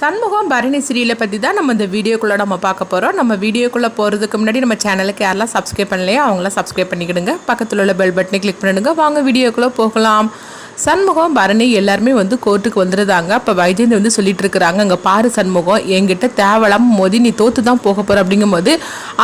சண்முகம் பரணி சீரியலை பற்றி தான் நம்ம இந்த வீடியோக்குள்ளே நம்ம பார்க்க போகிறோம் நம்ம வீடியோக்குள்ளே போகிறதுக்கு முன்னாடி நம்ம சேனலுக்கு யாரெல்லாம் சப்ஸ்கிரைப் பண்ணலையோ அவங்களாம் சப்ஸ்கிரைப் பண்ணிக்கிடுங்க. பக்கத்தில் உள்ள பெல் பட்டனை கிளிக் பண்ணிடுங்க வாங்க வீடியோக்குள்ளே போகலாம். சண்முகம் பரணி எல்லாருமே வந்து கோர்ட்டுக்கு வந்துருந்தாங்க அப்போ வைஜெயந்தி வந்து சொல்லிட்டு இருக்கிறாங்க அங்கே பாரு சண்முகம் என்கிட்ட தேவலாம் மோதி நீ தோற்று தான் போக போகிற அப்படிங்கும்போது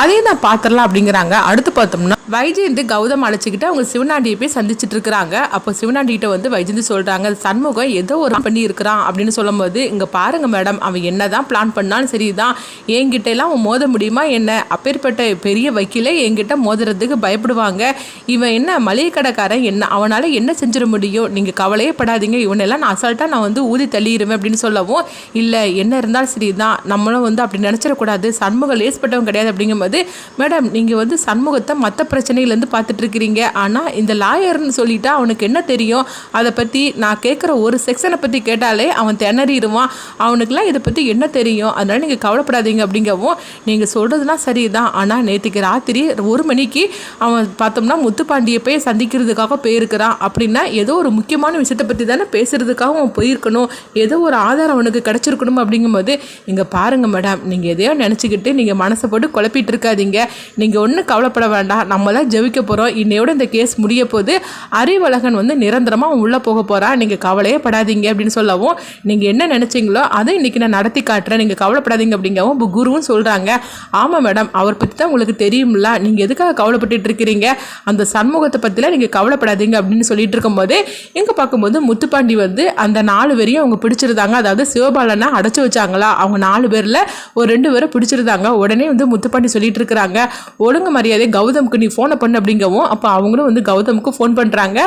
அதையும் நான் பார்த்துடலாம் அப்படிங்கிறாங்க. அடுத்து பார்த்தோம்னா வைஜெயந்தி கௌதம் அழைச்சிக்கிட்டு அவங்க சிவனாண்டியை போய் சந்திச்சிட்டு இருக்கிறாங்க. அப்போ சிவனாண்டிகிட்ட வந்து வைஜெயந்தி சொல்கிறாங்க சண்முகம் ஏதோ ஒரு பண்ணி இருக்கிறான் அப்படின்னு சொல்லும்போது இங்கே பாருங்கள் மேடம் அவன் என்ன தான் பிளான் பண்ணாலும் சரிதான். என்கிட்ட எல்லாம் அவன் மோத முடியுமா என்ன? அப்பேற்பட்ட பெரிய வக்கீலே என்கிட்ட மோதுறதுக்கு பயப்படுவாங்க. இவன் என்ன மளிகை கடைக்காரன் என்ன அவனால் என்ன செஞ்சிட முடியும்? நீங்கள் கவலையே படாதீங்க. இவனெல்லாம் நான் அசால்ட்டாக நான் வந்து ஊதி தள்ளிடுவேன் அப்படின்னு சொல்லவும் இல்லை என்ன இருந்தாலும் சரிதான். நம்மளும் வந்து அப்படி நினச்சிடக்கூடாது. சண்முகம் லேஸ்பட்டவன் கிடையாது அப்படிங்கும்போது மேடம் நீங்கள் வந்து சண்முகத்தை மற்ற பிரச்சனையிலேருந்து பார்த்துட்டு இருக்கிறீங்க ஆனால் இந்த லாயர்னு சொல்லிட்டா அவனுக்கு என்ன தெரியும்? அதை பற்றி நான் கேட்குற ஒரு செக்ஷனை பற்றி கேட்டாலே அவன் திணறிடுவான். அவனுக்குலாம் இதை பற்றி என்ன தெரியும்? அதனால் நீங்கள் கவலைப்படாதீங்க அப்படிங்கவும் நீங்கள் சொல்கிறதுலாம் சரிதான். ஆனால் நேற்றுக்கு ராத்திரி ஒரு மணிக்கு அவன் பார்த்தோம்னா முத்துப்பாண்டியை போய் சந்திக்கிறதுக்காக போயிருக்கிறான். அப்படின்னா ஏதோ ஒரு முக்கியமான விஷயத்தை பற்றி தானே பேசுகிறதுக்காக அவன் போயிருக்கணும். ஏதோ ஒரு ஆதாரம் அவனுக்கு கிடச்சிருக்கணும் அப்படிங்கும்போது இங்கே பாருங்கள் மேடம் நீங்கள் எதையோ நினச்சிக்கிட்டு நீங்கள் மனசை போட்டு குழப்பிட்டு இருக்காதீங்க. நீங்கள் ஒன்றும் கவலைப்பட வேண்டாம். நம்ம நம்மளாம் ஜெபிக்க போகிறோம் இன்னையோட இந்த கேஸ் முடிய போது அறிவழகன் வந்து நிரந்தரமாக அவன் உள்ளே போக போகிறான் நீங்கள் கவலையே படாதீங்க அப்படின்னு சொல்லவும் நீங்கள் என்ன நினச்சிங்களோ அதை இன்றைக்கி நான் நடத்தி காட்டுறேன். நீங்கள் கவலைப்படாதீங்க அப்படிங்கவும் இப்போ குருவும் சொல்கிறாங்க ஆமாம் மேடம் அவர் பற்றி தான் உங்களுக்கு தெரியும்ல. நீங்கள் எதுக்காக கவலைப்பட்டு இருக்கிறீங்க? அந்த சண்முகத்தை பற்றிலாம் நீங்கள் கவலைப்படாதீங்க அப்படின்னு சொல்லிட்டு இருக்கும்போது எங்கே பார்க்கும்போது முத்துப்பாண்டி வந்து அந்த நாலு பேரையும் அவங்க பிடிச்சிருந்தாங்க. அதாவது சிவபாலனை அடைச்சி வச்சாங்களா? அவங்க நாலு பேரில் ஒரு ரெண்டு பேரை பிடிச்சிருந்தாங்க. உடனே வந்து முத்துப்பாண்டி சொல்லிட்டு இருக்கிறாங்க. ஒழுங்கு மரியாதை கௌதம்க்கு நீ ஃபோனை பண்ணு அப்படிங்கவும் அப்போ அவங்களும் வந்து கௌதமுக்கு ஃபோன் பண்ணுறாங்க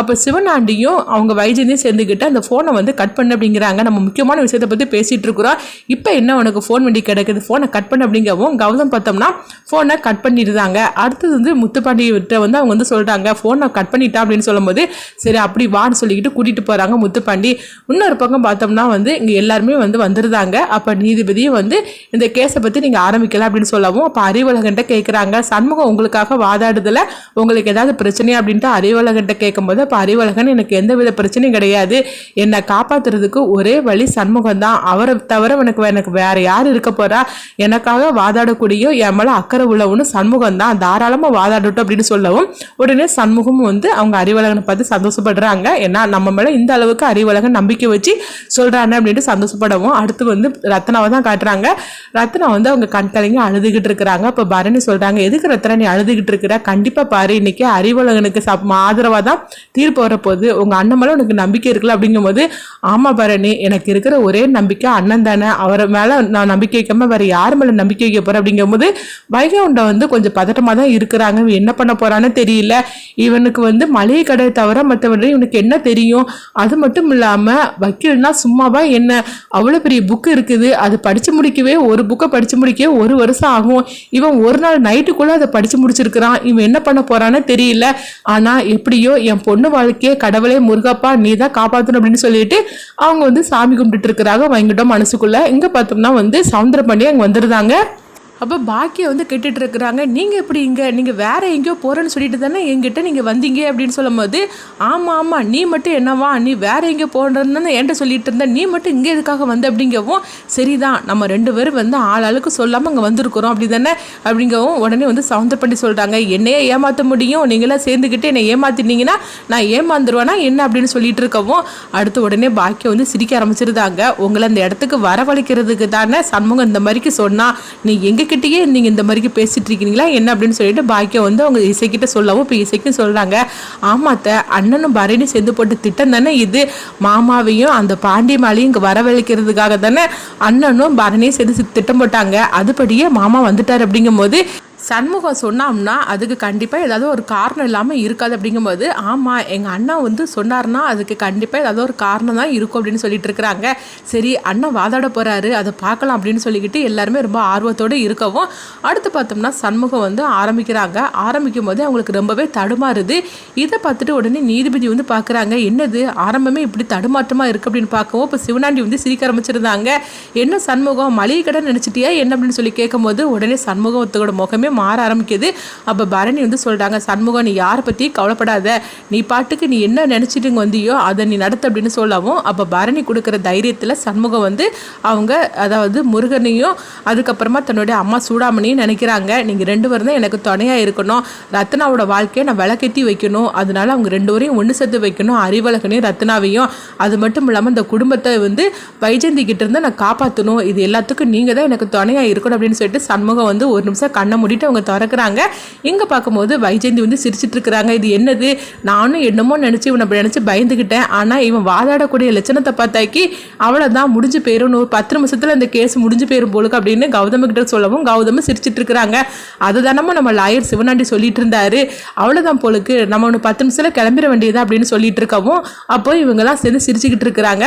அப்போ சிவனாண்டியும் அவங்க வைஜந்தியும் சேர்ந்துக்கிட்டு அந்த ஃபோனை வந்து கட் பண்ணு அப்படிங்கிறாங்க. நம்ம முக்கியமான விஷயத்தை பற்றி பேசிகிட்டு இருக்கிறோம். இப்போ என்ன உனக்கு ஃபோன் வண்டி கிடக்குது? ஃபோனை கட் பண்ணு அப்படிங்கவும் கௌதம் பார்த்தோம்னா ஃபோனை கட் பண்ணிடுறாங்க. அடுத்தது வந்து முத்துப்பாண்டியிட்ட வந்து அவங்க வந்து சொல்கிறாங்க ஃபோனை கட் பண்ணிட்டா அப்படின்னு சொல்லும்போது சரி அப்படி வான்னு சொல்லிக்கிட்டு கூட்டிகிட்டு போகிறாங்க முத்துப்பாண்டி. இன்னொரு பக்கம் பார்த்தோம்னா வந்து இங்கே எல்லாருமே வந்து வந்துருந்தாங்க அப்போ நீதிபதியும் வந்து இந்த கேஸை பற்றி நீங்கள் ஆரம்பிக்கலாம் அப்படின்னு சொல்லவும் அப்போ அறிவழகன்ட்ட கேட்குறாங்க சண்முகம் உங்களுக்காக வாதாடுதல உங்களுக்கு ஏதாவது பிரச்சனையா? அப்படின்ட்டு அறிவழகன்ட்ட கேட்கும்போது அப்போ அறிவழகன் எனக்கு எந்த வித பிரச்சனையும் கிடையாது. என்னை காப்பாத்துறதுக்கு ஒரே வழி சண்முகம் தான் அவரை தவிர எனக்கு எனக்கு வேற யார் இருக்க போறா? எனக்காக வாதாடக்கூடிய என் மேலே அக்கறை உள்ளவனு சண்முகம் தான் தாராளமாக வாதாடட்டும் அப்படின்னு சொல்லவும் உடனே சண்முகம் வந்து அவங்க அறிவழகனை பார்த்து சந்தோஷப்படுறாங்க. ஏன்னா நம்ம மேலே இந்த அளவுக்கு அறிவழகன் நம்பிக்கை வச்சு சொல்கிறாங்க அப்படின்ட்டு சந்தோஷப்படவும் அடுத்து வந்து ரத்னாவை தான் காட்டுறாங்க. ரத்னா வந்து அவங்க கண் கலங்கி அழுதுகிட்டு இருக்கிறாங்க. அப்போ பரணி சொல்கிறாங்க எதுக்கு ரத்னா நீ அழுதுகிட்டு இருக்கிற? கண்டிப்பாக பாரு இன்னைக்கு அறிவழகனுக்கு சப் ஆதரவாக தான் தீர்ப்பு வரப்போகுது. உங்கள் அண்ணன் மேலே உனக்கு நம்பிக்கை இருக்குல்ல அப்படிங்கும்போது ஆமாம் பரணி எனக்கு இருக்கிற ஒரே நம்பிக்கை அண்ணன் தானே. அவரை மேலே நான் நம்பிக்கை வைக்காமல் வேறு யார் மேலே நம்பிக்கை வைக்க போகிறேன் அப்படிங்கும்போது உண்டை வந்து கொஞ்சம் பதட்டமாக தான் இருக்கிறாங்க. இவன் என்ன பண்ண போகிறான்னு தெரியல. இவனுக்கு வந்து மளிகை கடை தவிர மற்றவர்கள் இவனுக்கு என்ன தெரியும்? அது மட்டும் இல்லாமல் வக்கீல்னா சும்மாவா என்ன? அவ்வளோ பெரிய புக்கு இருக்குது. அது படித்து முடிக்கவே ஒரு புக்கை படித்து முடிக்கவே ஒரு வருஷம் ஆகும். இவன் ஒரு நாள் நைட்டுக்குள்ளே அதை படித்து முடிச்சிருக்கிறான். இவன் என்ன பண்ண போகிறான்னு தெரியல. ஆனால் எப்படியோ என் பொண்ணு வாழ்க்கையே கடவுளே முருகப்பா நீ தான் காப்பாற்றணும் அப்படின்னு சொல்லிட்டு அவங்க வந்து சாமி கும்பிட்டுட்டு இருக்கிறாங்க. வாங்கிட்டோம் மனசுக்குள்ளே. இங்கே பார்த்தோம்னா வந்து சவுந்தரபாண்டி அங்கே வந்துருந்தாங்க. அப்போ பாக்கியம் வந்து கேட்டுட்டு இருக்கிறாங்க நீங்கள் எப்படி இங்கே நீங்கள் வேற எங்கேயோ போகிறேன்னு சொல்லிட்டு தானே எங்கிட்ட நீங்கள் வந்தீங்க அப்படின்னு சொல்லும்போது ஆமாம் ஆமாம் நீ மட்டும் என்னவா? நீ வேற எங்கேயோ போகிறன்னு என்கிட்ட சொல்லிட்டு இருந்த. நீ மட்டும் இங்கே எதுக்காக வந்த? அப்படிங்கவும் சரிதான் நம்ம ரெண்டு பேரும் வந்து ஆள் சொல்லாமல் அங்கே வந்திருக்கிறோம் அப்படி தானே? அப்படிங்கவும் உடனே வந்து சவுந்தர் பண்ணி சொல்கிறாங்க என்னையே ஏமாற்ற முடியும். நீங்களாம் சேர்ந்துக்கிட்டு என்னை ஏமாத்தினீங்கன்னா நான் ஏமாந்துருவேனா என்ன? அப்படின்னு சொல்லிட்டு இருக்கவும் அடுத்து உடனே பாக்கியம் வந்து சிரிக்க ஆரம்பிச்சிருந்தாங்க. உங்களை அந்த இடத்துக்கு வரவழைக்கிறதுக்கு தானே சண்முகம் இந்த மாதிரிக்கு சொன்னால் நீ எங்கே இசைக்கிட்டேயே நீங்கள் இந்த மாதிரிக்கு பேசிட்டு இருக்கீங்களா? என்ன அப்படின்னு சொல்லிட்டு பாக்கியம் வந்து அவங்க இசைக்கிட்ட சொல்லவும் இப்போ இசைக்கும் சொல்கிறாங்க ஆமாத்த அண்ணனும் பரணியும் சேர்ந்து போட்டு திட்டம் தானே இது? மாமாவையும் அந்த பாண்டியமாலையும் இங்கே வரவழைக்கிறதுக்காக தானே அண்ணனும் பரணியும் சேர்ந்து திட்டம் போட்டாங்க. அதுபடியே மாமா வந்துட்டார் அப்படிங்கும்போது சண்முகம் சொன்னோம்னா அதுக்கு கண்டிப்பாக ஏதாவது ஒரு காரணம் இல்லாமல் இருக்காது அப்படிங்கும்போது ஆமாம் எங்கள் அண்ணா வந்து சொன்னார்னா அதுக்கு கண்டிப்பாக ஏதாவது ஒரு காரணம் தான் இருக்கும் அப்படின்னு சொல்லிட்டு இருக்கிறாங்க. சரி அண்ணா வாதாட போகிறாரு அதை பார்க்கலாம் அப்படின்னு சொல்லிக்கிட்டு எல்லாருமே ரொம்ப ஆர்வத்தோடு இருக்கவும் அடுத்து பார்த்தோம்னா சண்முகம் வந்து ஆரம்பிக்கிறாங்க. ஆரம்பிக்கும் போது அவங்களுக்கு ரொம்பவே தடுமாறுது இதை பார்த்துட்டு உடனே நீதிபதி வந்து பார்க்குறாங்க என்னது ஆரம்பமே இப்படி தடுமாற்றமாக இருக்குது அப்படின்னு பார்க்கவும் இப்போ சிவனாண்டி வந்து சிரிக்க ஆரம்பிச்சிருந்தாங்க. என்ன சண்முகம் மளிகை கடை நினச்சிட்டியா? என்ன? அப்படின்னு சொல்லி கேட்கும்போது உடனே சண்முகத்தோட முகமே மாற ஆரம்பிக்குது. அப்போ பரணி வந்து சொல்கிறாங்க சண்முகம் நீ யாரை பற்றியும் கவலைப்படாத. நீ பாட்டுக்கு நீ என்ன நினச்சிட்டு வந்தியோ அதை நீ நடத்து அப்படின்னு சொல்லவும் அப்போ பரணி கொடுக்குற தைரியத்தில் சண்முகம் வந்து அவங்க அதாவது முருகனையும் அதுக்கப்புறமா தன்னுடைய அம்மா சூடாமணியும் நினைக்கிறாங்க. நீங்கள் ரெண்டு பேரும் தான் எனக்கு துணையாக இருக்கணும். ரத்னாவோட வாழ்க்கையை நான் விளக்கெத்தி வைக்கணும். அதனால அவங்க ரெண்டு பேரையும் ஒன்று சேர்த்து வைக்கணும். அறிவழகனையும் ரத்னாவையும். அது மட்டும் இல்லாமல் இந்த குடும்பத்தை வந்து வைஜந்தி கிட்ட இருந்து நான் காப்பாற்றணும் இது எல்லாத்துக்கும் நீங்கள் தான் எனக்கு துணையாக இருக்கணும் அப்படின்னு சொல்லிட்டு சண்முகம் வந்து ஒரு நிமிஷம் கண்ணை மூடிட்டு அவங்க திறக்கிறாங்க. இங்கே பார்க்கும்போது வைஜெயந்தி வந்து சிரிச்சிட்டு இருக்கிறாங்க இது என்னது? நானும் என்னமோ நினச்சி இவனை அப்படி நினச்சி பயந்துக்கிட்டேன் ஆனால் இவன் வாதாடக்கூடிய லட்சணத்தை பார்த்தாக்கி அவ்வளோதான் முடிஞ்சு போயிடும் ஒரு பத்து நிமிஷத்தில் இந்த கேஸ் முடிஞ்சு போயிடும் போலுக்கு அப்படின்னு கௌதம கிட்ட சொல்லவும் கௌதம சிரிச்சிட்டு இருக்கிறாங்க அது தானமோ நம்ம லாயர் சிவனாண்டி சொல்லிட்டு இருந்தாரு அவ்வளோதான் போலுக்கு நம்ம ஒன்று பத்து நிமிஷத்தில் கிளம்பிட வேண்டியதா அப்படின்னு சொல்லிட்டு இருக்கவும் அப்போ இவங்கெல்லாம் சேர்ந்து சிரிச்சுக்கிட்டு இருக்கிறாங்க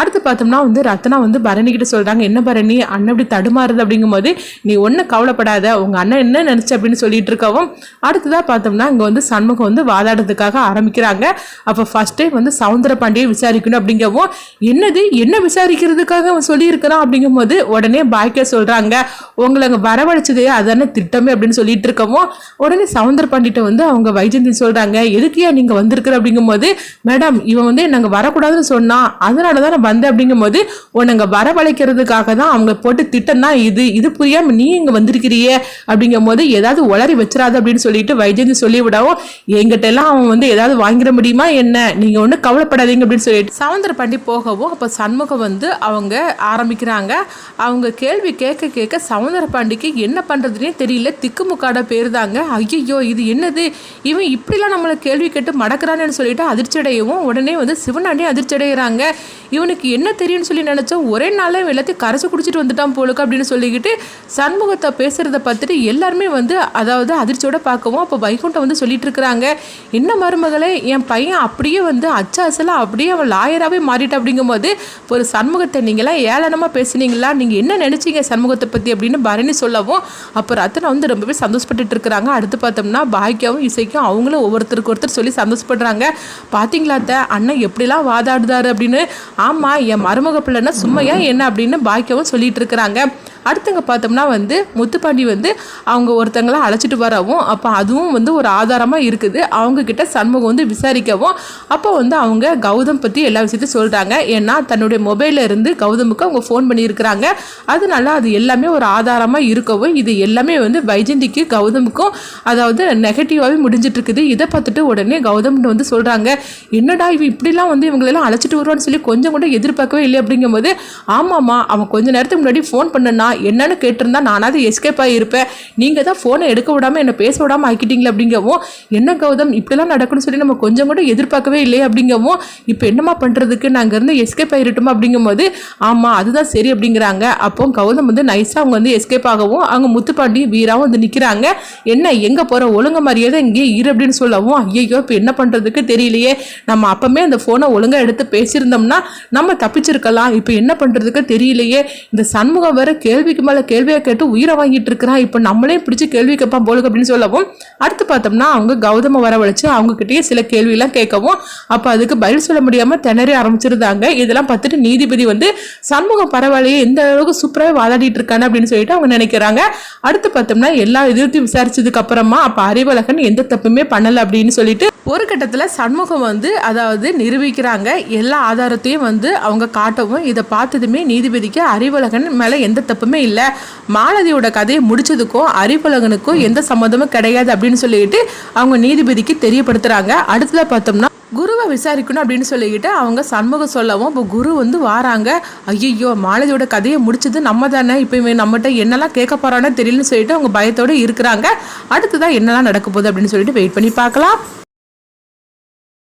அடுத்து பார்த்தோம்னா வந்து ரத்னா வந்து பரணிக்கிட்ட சொல்கிறாங்க என்ன பரணி? அண்ணன் இப்படி தடுமாறுது அப்படிங்கும்போது நீ ஒன்றும் கவலைப்படாத. உங்கள் அண்ணன் என்ன நினச்சி அப்படின்னு சொல்லிட்டு இருக்கவும் அடுத்ததாக பார்த்தோம்னா இங்கே வந்து சண்முகம் வந்து வாதாடுறதுக்காக ஆரம்பிக்கிறாங்க. அப்போ ஃபர்ஸ்ட் டைம் வந்து சவுந்தர பாண்டியை விசாரிக்கணும் அப்படிங்கவும் என்னது என்ன விசாரிக்கிறதுக்காக அவன் சொல்லியிருக்கிறான் அப்படிங்கும்போது உடனே பாய்க்க சொல்கிறாங்க உங்களை அங்கே வரவழைச்சது அதான திட்டமே அப்படின்னு சொல்லிட்டு இருக்கவும் உடனே சவுந்தர பாண்டிட்ட வந்து அவங்க வைஜந்தி சொல்கிறாங்க எதுக்கியா நீங்கள் வந்திருக்கிற? அப்படிங்கும்போது மேடம் இவன் வந்து நாங்கள் வரக்கூடாதுன்னு சொன்னான். அதனால தான் நான் வந்தேன். அப்படிங்கும்போது உன்னை இங்கே வரவழைக்கிறதுக்காக தான் அவங்க போட்டு திட்டம் தான் இது இது புரியாம நீ இங்கே வந்திருக்கிறியே அப்படிங்கும் போது ஏதாவது உளறி வச்சிடாது அப்படின்னு சொல்லிட்டு வைஜந்தி சொல்லி விடவும் எங்கிட்ட எல்லாம் அவன் வந்து ஏதாவது வாங்கிட முடியுமா என்ன? நீங்க ஒன்றும் கவலைப்படாதீங்க அப்படின்னு சொல்லிட்டு சவுந்தர பாண்டி போகவும் அப்போ சண்முகம் வந்து அவங்க ஆரம்பிக்கிறாங்க. அவங்க கேள்வி கேட்க கேட்க சவுந்தர பாண்டிக்கு என்ன பண்றதுனே தெரியல. திக்குமுக்காட பேர் தாங்க ஐயோ இது என்னது? இவன் இப்படிலாம் நம்மளை கேள்வி கேட்டு மடக்கிறான்னு சொல்லிட்டு அதிர்ச்சி அடையவும் உடனே வந்து சிவனாண்டி அதிர்ச்சி அடைகிறாங்க இவனுக்கு என்ன தெரியும்னு சொல்லி நினச்சோம் ஒரே நாளில் எல்லாத்தையும் கரைச்சி குடிச்சிட்டு வந்துட்டான் போலுக்கு அப்படின்னு சொல்லிக்கிட்டு சண்முகத்தை பேசுகிறத பார்த்துட்டு எல்லாருமே எல்லாருமே வந்து அதாவது அதிர்ச்சியோட பார்க்கவும் அப்போ வைகுண்டம் வந்து சொல்லிட்டு இருக்கிறாங்க என்ன மருமகளே என் பையன் அப்படியே வந்து அச்சாசலாக அப்படியே அவன் லாயராகவே மாறிட்ட அப்படிங்கும்போது ஒரு சண்முகத்தை நீங்களாம் ஏளனமாக பேசுனீங்களா? நீங்கள் என்ன நினச்சிங்க சண்முகத்தை பற்றி அப்படின்னு பரணி சொல்லவும் அப்போ ரத்தனை வந்து ரொம்பவே சந்தோஷப்பட்டுட்டு இருக்கிறாங்க அடுத்து பார்த்தோம்னா பாக்கியாவும் இசைக்கும் அவங்களும் ஒவ்வொருத்தருக்கு ஒருத்தர் சொல்லி சந்தோஷப்படுறாங்க. பார்த்தீங்களா அத்தை அண்ணன் எப்படிலாம் வாதாடுதாரு? அப்படின்னு ஆமாம் என் மருமக பிள்ளைன்னா சும்மையா என்ன? அப்படின்னு பாக்கியாவும் சொல்லிட்டு இருக்கிறாங்க அடுத்தங்க பார்த்தோம்னா வந்து முத்துப்பாண்டி வந்து அவங்க ஒருத்தங்களை அழைச்சிட்டு வரவும் அப்போ அதுவும் வந்து ஒரு ஆதாரமாக இருக்குது. அவங்கக்கிட்ட சண்முகம் வந்து விசாரிக்கவும் அப்போ வந்து அவங்க கௌதம் பற்றி எல்லா விஷயத்தையும் சொல்கிறாங்க ஏன்னா தன்னுடைய மொபைலில் இருந்து கௌதமுக்கு அவங்க ஃபோன் பண்ணியிருக்கிறாங்க. அதனால அது எல்லாமே ஒரு ஆதாரமாக இருக்கவும் இது எல்லாமே வந்து வைஜந்திக்கு கௌதமுக்கும் அதாவது நெகட்டிவாகவே முடிஞ்சிட்ருக்குது இதை பார்த்துட்டு உடனே கௌதம் வந்து சொல்கிறாங்க என்னடா இவ இப்படிலாம் வந்து இவங்களெல்லாம் அழைச்சிட்டு வருவான்னு சொல்லி கொஞ்சம் கூட எதிர்பார்க்கவே இல்லை அப்படிங்கும்போது ஆமாம்மா அவன் கொஞ்ச நேரத்துக்கு முன்னாடி ஃபோன் பண்ணனா என்னன்னு கேட்டிருந்தா நானாவது எஸ்கேப் ஆகியிருப்பேன் நீங்கள் தான் ஃபோனை எடுக்க விடாமல் என்னை பேச விடாமல் ஆக்கிட்டீங்களே அப்படிங்கவும் என்ன கௌதம் இப்படிலாம் நடக்கும்னு சொல்லி நம்ம கொஞ்சம் கூட எதிர்பார்க்கவே இல்லையே அப்படிங்கவும் இப்போ என்னம்மா பண்ணுறதுக்கு நாங்கள் இருந்து எஸ்கேப் ஆகிருட்டோமா அப்படிங்கும்போது ஆமாம் அதுதான் சரி அப்படிங்கிறாங்க. அப்போ கௌதம் வந்து நைஸாக அவங்க வந்து எஸ்கேப் ஆகவும் அவங்க முத்துப்பாண்டி வீராவும் வந்து நிற்கிறாங்க என்ன எங்கே போகிற ஒழுங்கு மரியாதை இங்கே இரு அப்படின்னு சொல்லவும் ஐயோ இப்போ என்ன பண்ணுறதுக்கு தெரியலையே. நம்ம அப்பமே அந்த ஃபோனை ஒழுங்காக எடுத்து பேசியிருந்தோம்னா நம்ம தப்பிச்சிருக்கலாம். இப்போ என்ன பண்ணுறதுக்கு தெரியலையே. இந்த சண்முகம் வேற கேள்விக்கு மேலே கேள்வியை கேட்டு உயிரை வாங்கிட்டு இருக்கிறான் இப்போ நம்மளே பிடிச்சி கேள்வி கேட்பான் போலுக்கு அப்படின்னு சொல்லவும் அடுத்து பார்த்தோம்னா அவங்க கௌதம வரவழைச்சு அவங்க கிட்டயே சில கேள்வியெல்லாம் கேட்கவும் அப்போ அதுக்கு பதில் சொல்ல முடியாமல் திணறி ஆரம்பிச்சிருந்தாங்க. இதெல்லாம் பார்த்துட்டு நீதிபதி வந்து சண்முகம் பரவாயில்லையே எந்த அளவுக்கு சூப்பராகவே வாதாடிட்டு இருக்கானு அப்படின்னு சொல்லிட்டு அவங்க நினைக்கிறாங்க. அடுத்து பார்த்தோம்னா எல்லா எதிர்த்து விசாரிச்சதுக்கு அப்புறமா அப்போ அறிவழகன் எந்த தப்புமே பண்ணலை அப்படின்னு சொல்லிட்டு ஒரு கட்டத்தில் சண்முகம் வந்து அதாவது நிரூபிக்கிறாங்க எல்லா ஆதாரத்தையும் வந்து அவங்க காட்டவும் இதை பார்த்ததுமே நீதிபதிக்கு அறிவழகன் மேலே எந்த தப்புமே இல்லை. மாலதியோட கதையை முடிச்சதுக்கும் அறிவழகனுக்கும் எந்த சம்மந்தமும் கிடையாது அப்படின்னு சொல்லிட்டு அவங்க நீதிபதிக்கு தெரியப்படுத்துகிறாங்க அடுத்ததாக பார்த்தோம்னா குருவை விசாரிக்கணும் அப்படின்னு சொல்லிக்கிட்டு அவங்க சண்முகம் சொல்லவும் இப்போ குரு வந்து வாராங்க. ஐயோ மாலதியோட கதையை முடிச்சது நம்ம தானே இப்போ இவன் நம்மகிட்ட என்னெல்லாம் கேட்க போறானோ தெரியலன்னு சொல்லிட்டு அவங்க பயத்தோடு இருக்கிறாங்க. அடுத்ததான் என்னெல்லாம் நடக்க போகுது அப்படின்னு சொல்லிட்டு வெயிட் பண்ணி பார்க்கலாம்.